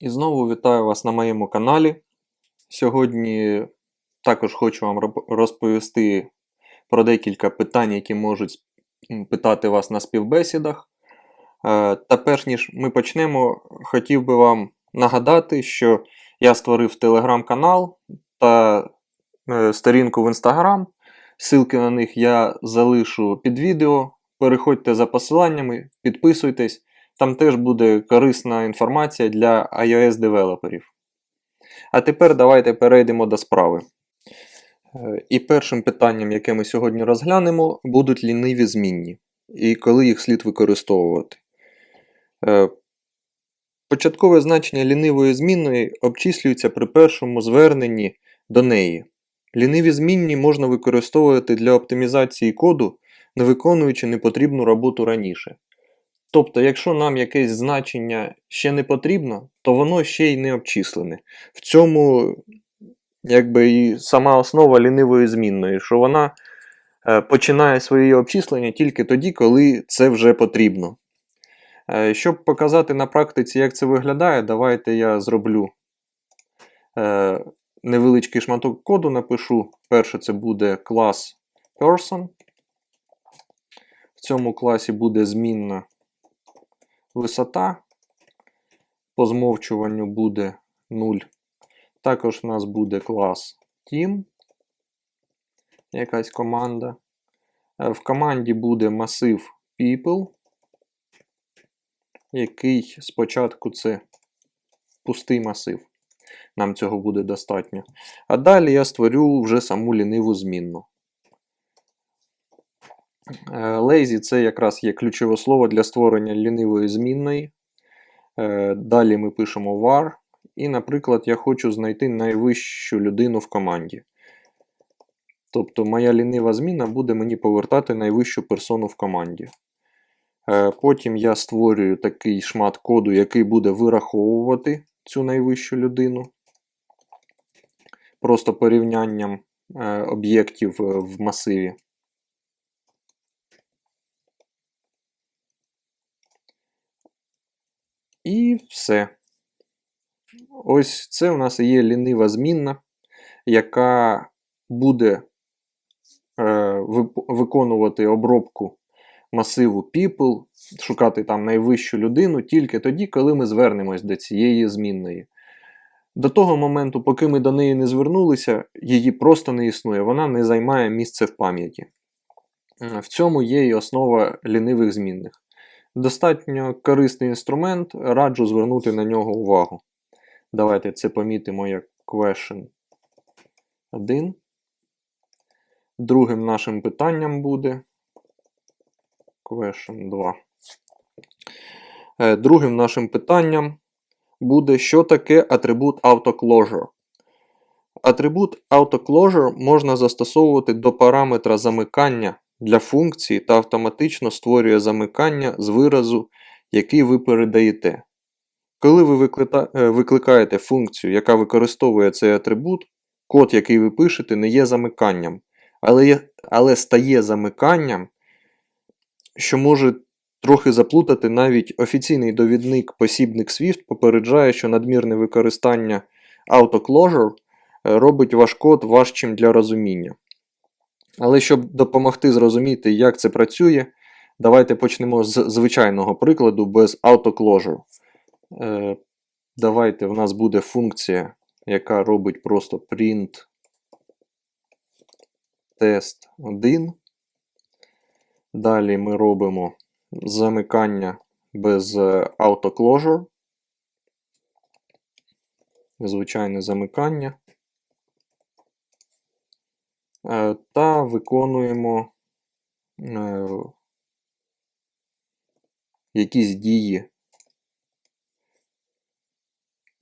І знову вітаю вас на моєму каналі. Сьогодні також хочу вам розповісти про декілька питань, які можуть питати вас на співбесідах. Е, Та перш ніж ми почнемо, хотів би вам нагадати, що я створив телеграм-канал та е, сторінку в інстаграм. Ссылки на них я залишу під відео. Переходьте за посиланнями, підписуйтесь. Там теж буде корисна інформація для iOS-девелоперів. А тепер давайте перейдемо до справи. Е, І першим питанням, яке ми сьогодні розглянемо, будуть ліниві змінні і коли їх слід використовувати. Е, Початкове значення лінивої змінної обчислюється при першому зверненні до неї. Ліниві змінні можна використовувати для оптимізації коду, не виконуючи непотрібну роботу раніше. Тобто, якщо нам якесь значення ще не потрібно, то воно ще й не обчислене. В цьому якби і сама основа лінивої змінної, що вона е, починає своє обчислення тільки тоді, коли це вже потрібно. Е, Щоб показати на практиці, як це виглядає, давайте я зроблю е, невеличкий шматок коду, напишу. Перше це буде клас person. В цьому класі буде змінна висота. По змовчуванню буде 0. Також у нас буде клас Team, якась команда. Е, В команді буде масив People, який спочатку це пустий масив. Нам цього буде достатньо. А далі я створю вже саму ліниву змінну. Е, Lazy це якраз є ключове слово для створення лінивої змінної. Е, Далі ми пишемо var. І, наприклад, я хочу знайти найвищу людину в команді. Тобто моя лінива зміна буде мені повертати найвищу персону в команді. Е, Потім я створюю такий шмат коду, який буде вираховувати цю найвищу людину. Просто порівнянням е, об'єктів е, в масиві. І все. Ось це у нас і є лінива змінна, яка буде е, виконувати обробку масиву people, шукати там найвищу людину тільки тоді, коли ми звернемось до цієї змінної. До того моменту, поки ми до неї не звернулися, її просто не існує, вона не займає місце в пам'яті. Е, В цьому є і основа лінивих змінних. Достатньо корисний інструмент, раджу звернути на нього увагу. Давайте це помітимо як question 1. Другим нашим питанням буде question 2. Е, Другим нашим питанням буде, що таке атрибут AutoClosure. Атрибут AutoClosure можна застосовувати до параметра замикання для функції та автоматично створює замикання з виразу, який ви передаєте. Коли ви е, викликаєте функцію, яка використовує цей атрибут, код, який ви пишете, не є замиканням, але, є, але стає замиканням, що може трохи заплутати навіть офіційний довідник посібник Swift попереджає, що надмірне використання AutoClosure е, робить ваш код важчим для розуміння. Але щоб допомогти зрозуміти, як це працює, давайте почнемо з звичайного прикладу без AutoClosure. Е, Давайте в нас буде функція, яка робить просто print test 1. Далі ми робимо замикання без е, AutoClosure. Звичайне замикання. Е, Та виконуємо е, якісь дії.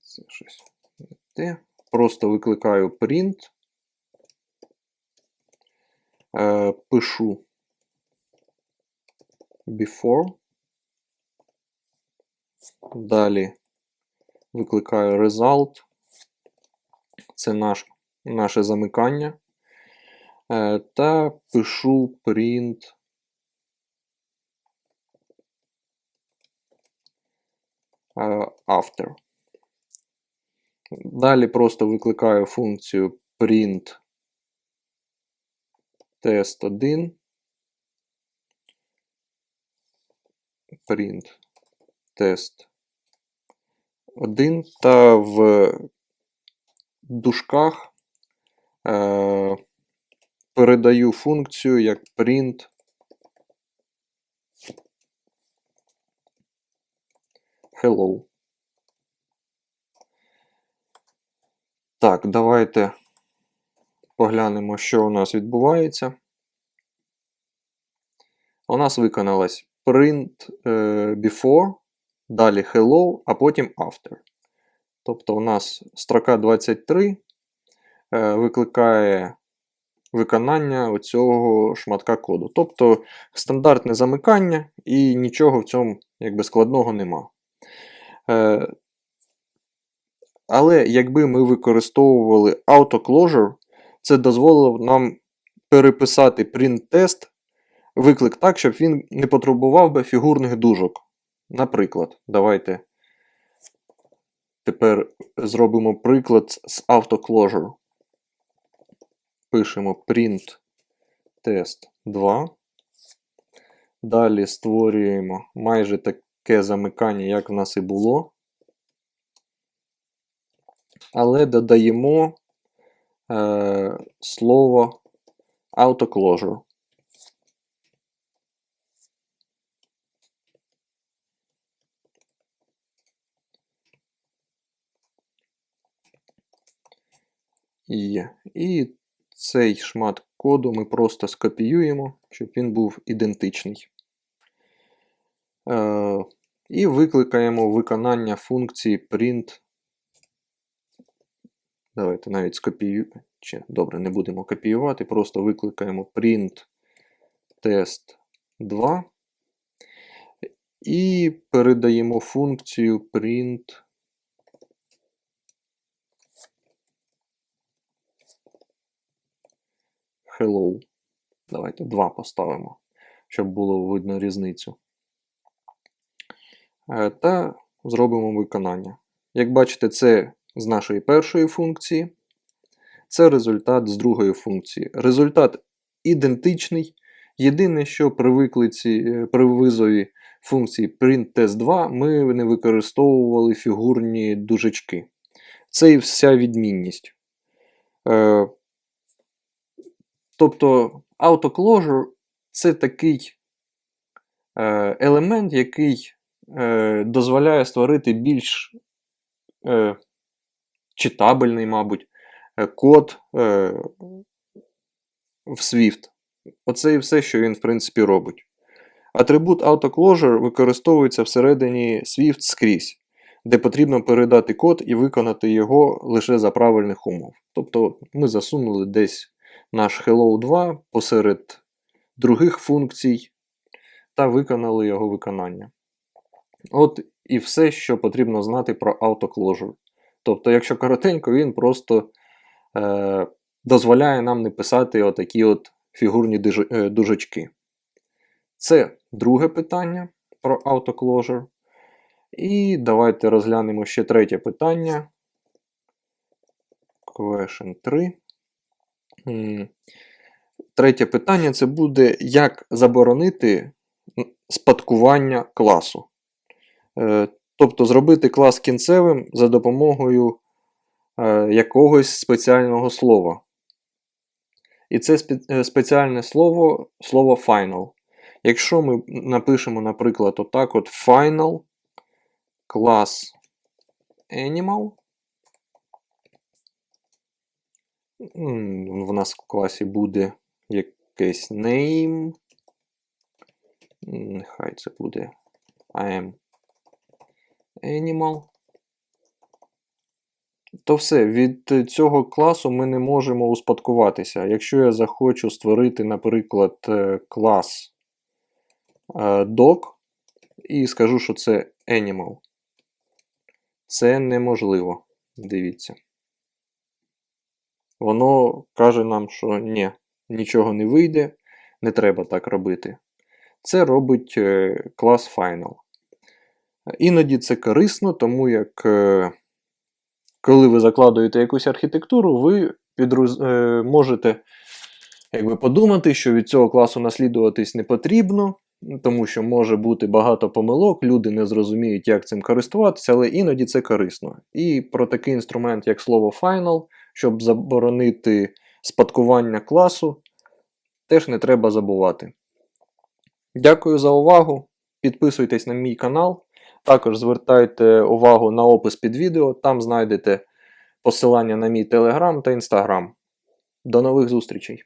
Це щось не те. Просто викликаю print. Е, Пишу before. Далі викликаю result. Це наш, наше замикання. Е, Та пишу print е, after. Далі просто викликаю функцію print test1. Print test 1 та в дужках е, передаю функцію як print hello. Так, давайте поглянемо, що у нас відбувається. У нас виконалось print е, before, далі hello, а потім after. Тобто у нас строка 23 е, викликає виконання оцього шматка коду. Тобто стандартне замикання і нічого в цьому якби, складного нема. Е, але якби ми використовували AutoClosure, це дозволило нам переписати print-тест виклик так, щоб він не потребував би фігурних дужок. Наприклад, давайте тепер зробимо приклад з AutoClosure. Пишемо print test 2. Далі створюємо майже таке замикання, як в нас і було. Але додаємо е, слово AutoClosure. Є. І цей шмат коду ми просто скопіюємо, щоб він був ідентичний. Е, І викликаємо виконання функції print. Давайте навіть скопіюємо. Добре, не будемо копіювати, просто викликаємо print test 2 і передаємо функцію print hello. Давайте 2 поставимо, щоб було видно різницю. Е, та зробимо виконання. Як бачите, це з нашої першої функції. Це результат з другої функції. Результат ідентичний. Єдине, що при виклиці, е, при визові функції print-test2 ми не використовували фігурні дужечки. Це і вся відмінність. Тобто AutoClosure це такий е, елемент, який е, дозволяє створити більш е, читабельний, мабуть, код в Swift. Оце і все, що він, в принципі, робить. Атрибут AutoClosure використовується всередині Swift скрізь, де потрібно передати код і виконати його лише за правильних умов. Тобто ми засунули десь наш Hello 2 посеред других функцій та виконали його виконання. От і все, що потрібно знати про AutoClosure. Тобто, якщо коротенько, він просто е, дозволяє нам не писати отакі от фігурні е, дужечки. Це друге питання про AutoClosure. І давайте розглянемо ще третє питання. Question 3. Третє питання це буде, як заборонити спадкування класу. Е, тобто зробити клас кінцевим за допомогою е, якогось спеціального слова. І це е, спеціальне слово слово final. Якщо ми напишемо, наприклад, отак от final клас animal, в нас в класі буде якийсь name. Нехай це буде I am animal. То все, від цього класу ми не можемо успадкуватися. Якщо я захочу створити, наприклад, е, клас е, dog і скажу, що це animal, це неможливо. Дивіться воно каже нам, що ні, нічого не вийде, не треба так робити. Це робить е, клас Final. Іноді це корисно, тому як е, коли ви закладуєте якусь архітектуру, ви підроз... е, можете якби, подумати, що від цього класу наслідуватись не потрібно, тому що може бути багато помилок, люди не зрозуміють, як цим користуватися, але іноді це корисно. І про такий інструмент, як слово final, щоб заборонити спадкування класу, теж не треба забувати. Дякую за увагу. Підписуйтесь на мій канал. Також звертайте увагу на опис під відео, там знайдете посилання на мій телеграм та інстаграм. До нових зустрічей!